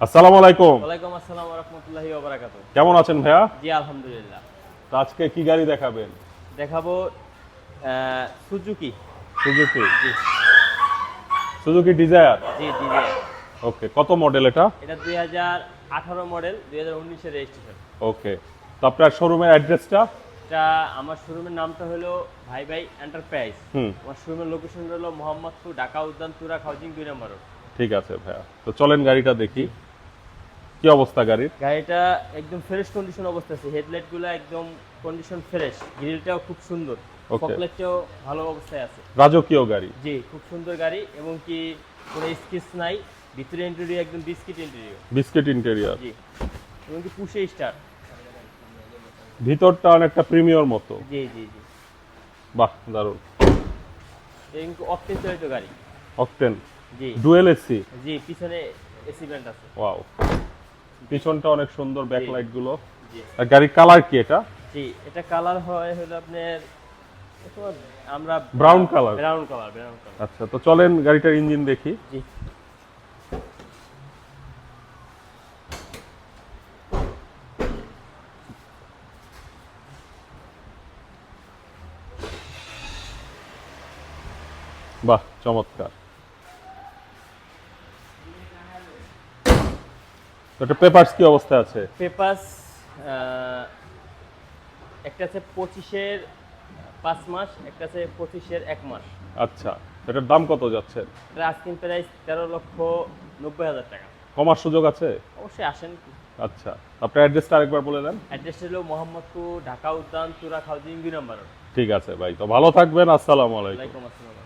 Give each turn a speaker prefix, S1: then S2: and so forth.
S1: আসসালামু আলাইকুম।
S2: ওয়ালাইকুম আসসালাম রহমতুল্লাহি ওবারাকাত
S1: কেমন আছেন ভাইয়া?
S2: জি আলহামদুলিল্লাহ।
S1: তো আজকে কি গাড়ি দেখাবেন?
S2: দেখাবো সুজুকি।
S1: সুজুকি?
S2: জি।
S1: Suzuki Dzire?
S2: জি জি
S1: ওকে কত মডেল এটা?
S2: এটা দুই হাজার আঠারো মডেল দুই হাজার উনিশের রেজিস্ট্রেশন
S1: ওকে তো আপনার শোরুমের অ্যাড্রেসটা
S2: এটা আমার শোরুমের নামটা হলো ভাই ভাই এন্টারপ্রাইজ
S1: হুম।
S2: আমার শোরুমের লোকেশন হলো মোহাম্মদপুর ঢাকা উদ্যান তুরা হাউজিং দুই নম্বর
S1: ঠিক আছে ভাইয়া। তো চলেন গাড়িটা দেখি। কি অবস্থা গাড়ির?
S2: গাড়িটা একদম ফ্রেশ কন্ডিশন অবস্থা আছে। হেডলাইটগুলো একদম কন্ডিশন ফ্রেশ গ্রিলটাও খুব সুন্দর. ফকলাইটটাও ভালো অবস্থায় আছে।
S1: রাজকীয় গাড়ি।
S2: জি খুব সুন্দর গাড়ি এবং কি কোনো স্কেচ নাই। ভিতরে ইন্টেরিয়র একদম বিস্কিট ইন্টেরিয়র
S1: বিস্কিট ইন্টেরিয়র
S2: জি। এবং কি পুশে স্টার
S1: ভিতরটা অনেকটা প্রিমিয়র মতো।
S2: জি জি জি।
S1: বাহ দারুণ।
S2: এবং অকটেন চালিত গাড়ি।
S1: অকটেন
S2: জি।
S1: ডুয়েল এসি
S2: জি পিছনে এসি ব্যান্ড আছে।
S1: ওয়াও পিছনটা অনেক সুন্দর
S2: ব্যাকলাইটগুলো।
S1: আর গাড়ির কালার কি এটা?
S2: জি এটা কালার হয় হলো আপনার আমরা
S1: brown colour
S2: brown colour brown colour
S1: আচ্ছা তো চলেন গাড়িটার ইঞ্জিন দেখি।
S2: জি।
S1: বাহ চমৎকার। এটা পেপারস কি অবস্থায় আছে?
S2: পেপাস একটা আছে পঁচিশের পাঁচ মাস একটা আছে পঁচিশের এক মাস।
S1: আচ্ছা এটার দাম কত যাচ্ছে?
S2: এটা আস্কিং প্রাইস তেরো লক্ষ নব্বই হাজার টাকা।
S1: কমার সুযোগ আছে?
S2: অবশ্যই আসেন।
S1: আচ্ছা আপনার অ্যাড্রেসটা আরেকবার বলে দেন।
S2: অ্যাড্রেস হলো মোহাম্মদপুর ঢাকা উদ্যান তুরা হাউজিং দুই নম্বর
S1: ঠিক আছে ভাই তো ভালো থাকবেন আসসালামু আলাইকুম।
S2: আসসালাম।